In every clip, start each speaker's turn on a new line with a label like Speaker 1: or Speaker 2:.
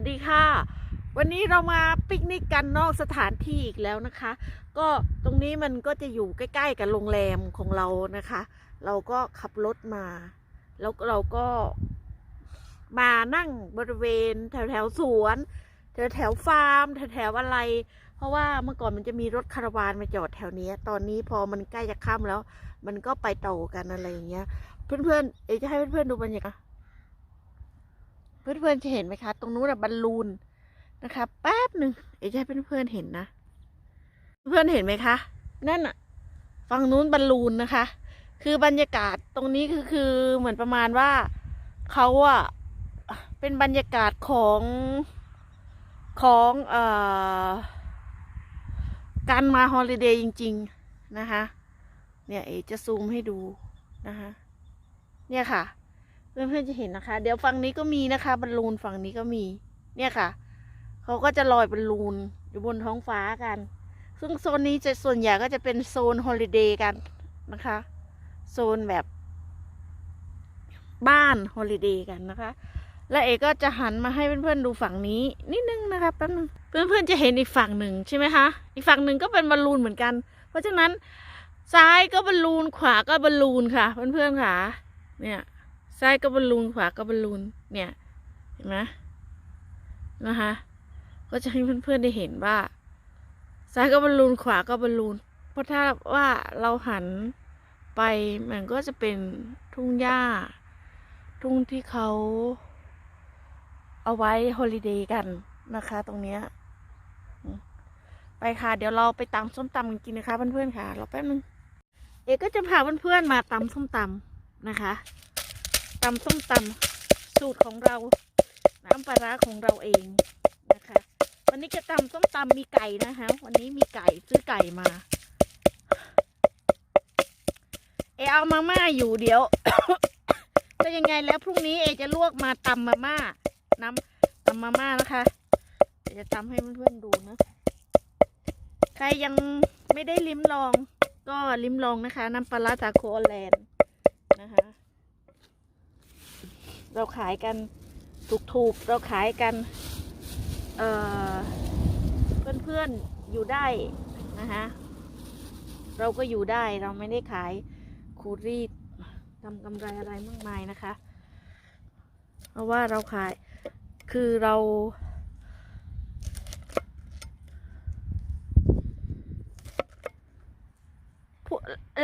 Speaker 1: วัสดีค่ะ วันนี้เรามาปิกนิกกันนอกสถานที่อีกแล้วนะคะ ก็ตรงนี้มันก็จะอยู่ใกล้ๆกับโรงแรมของเรานะคะ เราก็ขับรถมา แล้วเราก็มานั่งบริเวณแถวแถวๆสวน แถวแถวๆฟาร์ม แถวแถวๆอะไร เพราะว่าเมื่อก่อนมันจะมีรถคาราวานมาจอดแถวนี้ ตอนนี้พอมันใกล้จะค่ำแล้ว มันก็ไปโตกันอะไรอย่างเงี้ย เพื่อนๆ เอจะให้เพื่อนๆดูบรรยากาศ เพื่อนๆจะเห็นไหมคะ ตรงนู้นอะบอลลูนนะคะแป๊บหนึ่งเอะจะให้เพื่อนๆเห็นนะ เพื่อนเห็นไหมคะ นั่นอะฝั่งนู้นบอลลูนนะคะ คือบรรยากาศตรงนี้คือคือเหมือนประมาณว่าเขาอะเป็นบรรยากาศของของเอ่อการมาฮอลิเดย์จริง ๆ นะคะ เนี่ยเอจะซูมให้ดูนะคะ เนี่ยค่ะ เพื่อนๆจะเห็นนะคะ เดี๋ยวฝั่งนี้ก็มีนะคะบอลลูนฝั่งนี้ก็มี เนี่ยค่ะเขาก็จะลอยบอลลูนอยู่บนท้องฟ้ากัน ซึ่งโซนนี้จะส่วนใหญ่ก็จะเป็นโซนฮอลิเดย์กันนะคะ โซนแบบบ้านฮอลิเดย์กันนะคะ และเอกก็จะหันมาให้เพื่อนๆดูฝั่งนี้นิดนึงนะคะแป๊บนึงเพื่อนๆจะเห็นอีกฝั่งหนึ่งใช่ไหมคะ อีกฝั่งหนึ่งก็เป็นบอลลูนเหมือนกัน เพราะฉะนั้นซ้ายก็บอลลูนขวาก็บอลลูนค่ะ เพื่อนๆค่ะ เนี่ย ซ้ายก็บอลลูนขวาก็บอลลูนเนี่ยเห็นไหมนะคะ ก็จะให้เพื่อนๆได้เห็นว่า ซ้ายก็บอลลูนขวาก็บอลลูนเพราะถ้าว่าเราหันไปมันก็จะเป็นทุ่งหญ้า ทุ่งที่เขาเอาไว้ฮอลิเดย์กันนะคะ ตรงเนี้ยไปค่ะ เดี๋ยวเราไปตำส้มตำกันกินนะคะเพื่อนๆค่ะรอแป๊บนึง เอกก็จะพาเพื่อนๆมาตำส้มตำนะคะ ตำส้มตำสูตรของเรา น้ำปลาร้าของเราเองนะคะ วันนี้จะตำส้มตำมีไก่นะคะ วันนี้มีไก่ซื้อไก่มา เอเอามาม่าอยู่เดี๋ยวก็ยังไงแล้วพรุ่งนี้เอจะลวกมาตำมาม่าน้ำตำมาม่านะคะเดี๋ยวจะตำให้เพื่อนๆดูนะ ใครยังไม่ได้ลิ้มลอง ก็ลิ้มลองนะคะ น้ำปลาร้าจากโคอแลนด์นะคะ เราขายกันถูกๆ เราขายกันเเพื่อนๆอยู่ได้นะคะเราก็อยู่ได้เราไม่ได้ขายขูรีดทำกำไรอะไรมากมายนะคะ เพราะว่าเราขายคือเรา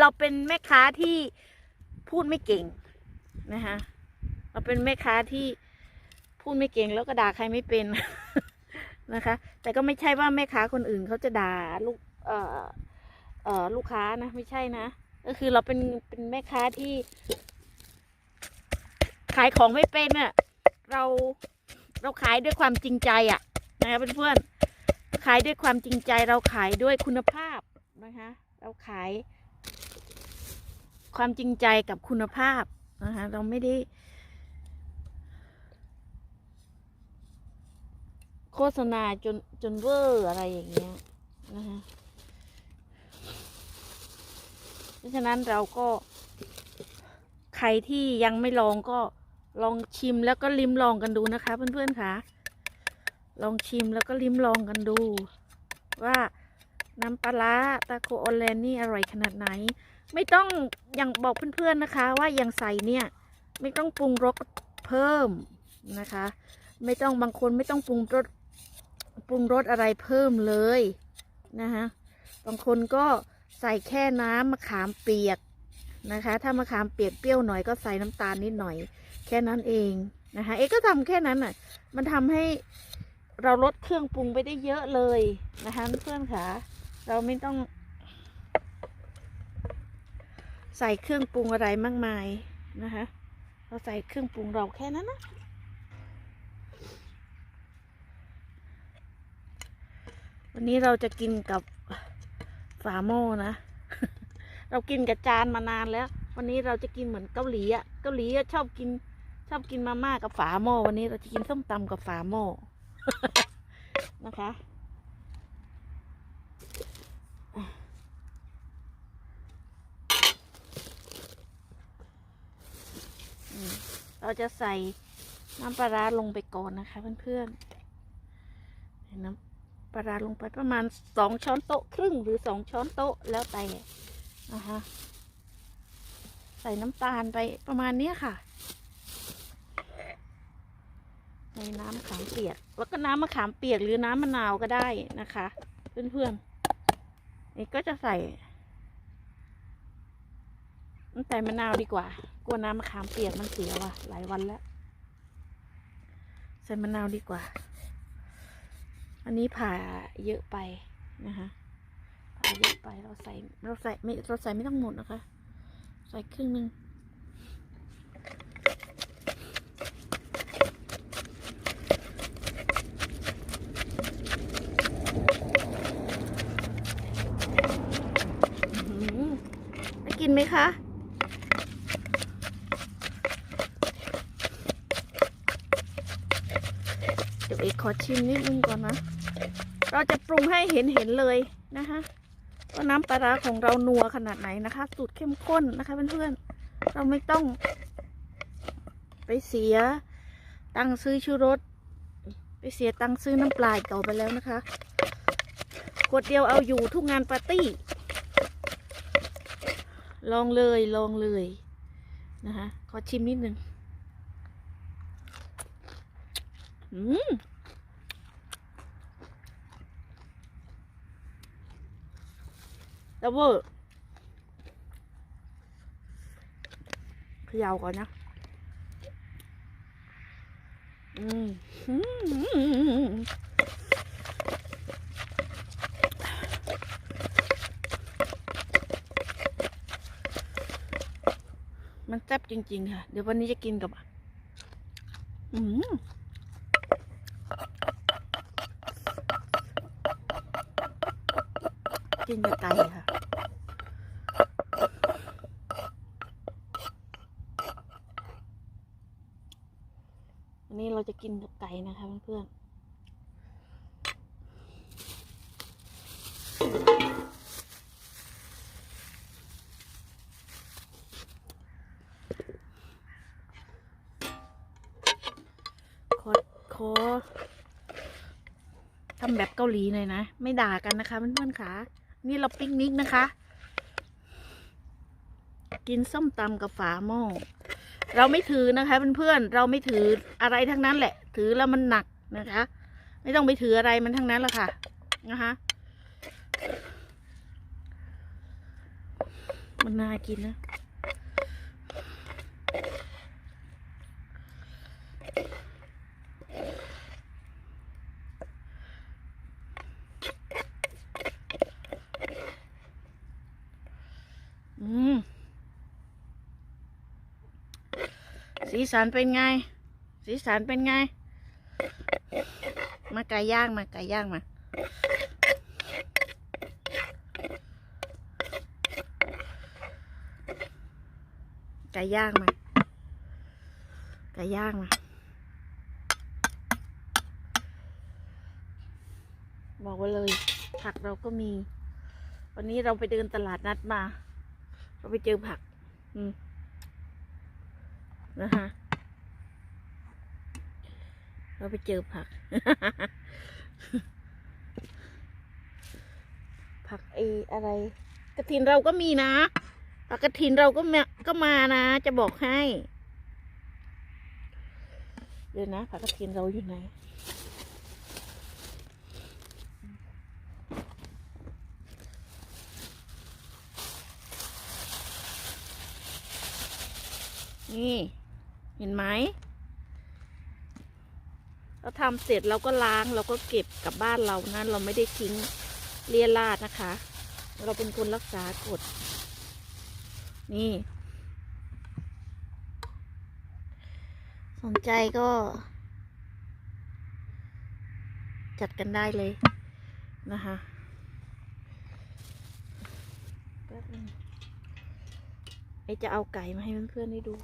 Speaker 1: เราเป็นแม่ค้าที่พูดไม่เก่งนะคะ เราเป็นแม่ค้าที่พูดไม่เก่งแล้วก็ด่าใครไม่เป็นนะคะ แต่ก็ไม่ใช่ว่าแม่ค้าคนอื่นเขาจะด่าลูกเอ่อเอ่อลูกค้านะ ไม่ใช่นะ ก็คือเราเป็นเป็นแม่ค้าที่ ขายของไม่เป็นอะ่ะเราเราขายด้วยความจริงใจอะ่ะนะคะเพื่อนๆขายด้วยความจริงใจ เราขายด้วยคุณภาพนะคะ เราขาย ความจริงใจกับคุณภาพนะคะเราไม่ได้ ฆษณาจนจนเวอร์อะไรอย่างเงี้ยนะคะเพราะฉะนั้นเราก็ ใครที่ยังไม่ลองก็ลองชิมแล้วก็ลิ้มลองกันดูนะคะ เพื่อนๆค่ะ ลองชิมแล้วก็ลิ้มลองกันดู ว่าน้ำปลาร้าตาโกโอแลนนี่อร่อยขนาดไหน ไม่ต้องอย่างบอกเพื่อนๆนะคะ ว่าอย่างใส่เนี่ย ไม่ต้องปรุงรสเพิ่มนะคะ ไม่ต้องบางคนไม่ต้องปรุงรส ปรุงรสอะไรเพิ่มเลยนะคะบางคนก็ใส่แค่น้ำมะขามเปียกนะคะ ถ้ามะขามเปียกเปรี้ยวหน่อยก็ใส่น้ำตาลนิดหน่อย แค่นั้นเองนะคะเอ๊ก็ทำแค่นั้นน่ะ มันทำให้เราลดเครื่องปรุงไปได้เยอะเลยนะคะเพื่อนๆค่ะ เราไม่ต้อง ใส่เครื่องปรุงอะไรมากมายนะคะ เราใส่เครื่องปรุงเราแค่นั้นนะ วันนี้เราจะกินกับฝาหม้อนะ เรากินกับจานมานานแล้ว วันนี้เราจะกินเหมือนเกาหลีอะเกาหลีอะชอบกิน ชอบกินมาม่ากับฝาหม้อวันนี้เราจะกินส้มตำกับฝาหม้อนะคะเราจะใส่น้ำปลาร้าลงไปก่อนนะคะเพื่อนๆน้ำ ปลาลงไปประมาณสองช้อนโต๊ะครึ่งหรือสองช้อนโต๊ะแล้วแต่นะคะใส่น้ำตาลไปประมาณเนี้ยค่ะ ในน้ำมะขามเปียก แล้วก็น้ำมะขามเปียกหรือน้ำมะนาวก็ได้นะคะ เพื่อนๆนี่ก็จะใส่น้ำใส่มะนาวดีกว่า กลัวน้ำมะขามเปียกมันเสียว่ะหลายวันแล้ว ใส่มะนาวดีกว่า อันนี้ผ่าเยอะไปนะคะผ่าเยอะไปเราใส่เราใส่ไม่เราใส่ไม่ต้องหมดนะคะ ใส่ครึ่งหนึ่งได้กินไหมคะเดี๋ยวเอกขอชิมนิดนึงก่อนนะ เราจะปรุงให้เห็นเห็นๆเลยนะคะว่าน้ำปลาร้าของเรานัวขนาดไหนนะคะ สูตรเข้มข้นนะคะเพื่อนๆเราไม่ต้อง ไปเสีย ตังซื้อชูรสไปเสียตังซื้อน้ำปลาอีกต่อไปแล้วนะคะขวดเดียวเอาอยู่ทุกงานปาร์ตี้ ลองเลยลองเลยนะคะขอชิมนิดนึงอืม ดับเบิลเขย่าก่อนนะมอืมมันแซ่บจริง ๆ ค่ะ เดี๋ยววันนี้จะกินกับ อืมกินกับไก่ค่ะ วันนี้เราจะกินกับไก่นะคะเพื่อนขอขอทำแบบเกาหลีหน่อยนะ ไม่ด่ากันนะคะเพื่อนๆค่ะ นี่เราปิกนิกนะคะ กินส้มตำกับฝาหม้อ เราไม่ถือนะคะเพื่อนๆเราไม่ถืออะไรทั้งนั้นแหละ ถือแล้วมันหนักนะคะ ไม่ต้องไปถืออะไรมันทั้งนั้นละค่ะนะคะมันน่ากินนะ อืม สีสันเป็นไง สีสันเป็นไง มาไก่ย่างมาไก่ย่างมา ไก่ย่างมา ไก่ย่างมา บอกไว้เลย ผักเราก็มี วันนี้เราไปเดินตลาดนัดมา เราไปเจอผัก อืม นะคะ เราไปเจอผัก ผักไออะไร กระถินเราก็มีนะผักกระถินเราก็มาก็มานะ จะบอกให้ เดี๋ยวนะผักกระถินเราอยู่ไหนนี่ เห็นไหมเราทำเสร็จเราก็ล้างเราก็เก็บกลับบ้านเรานะเราไม่ได้ทิ้งเลียราดนะคะ เราเป็นคนรักษากฎนี่ สนใจก็ จัดกันได้เลยนะคะไอจะเอาไก่มาให้เพื่อนๆได้ดู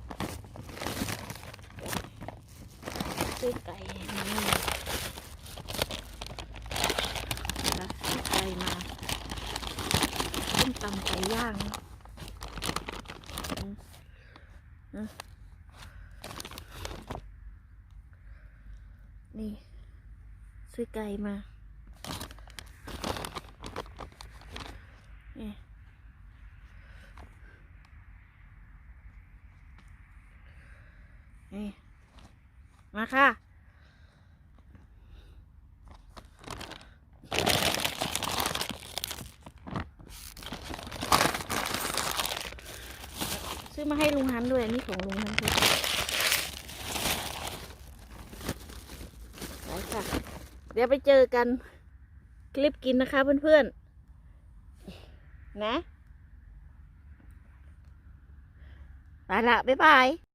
Speaker 1: ซื้อไก่มานะซื้อไก่มาต้มตำไก่ย่างนี่ซื้อไก่มา นี่นี่มา ค่ะ ซื้อมาให้ลุงฮันด้วยนนี้ของลุงฮันคือไปค่ะ เดี๋ยวไปเจอกันคลิปกินนะคะเพื่อนๆ นะ ไปละ บ๊ายบาย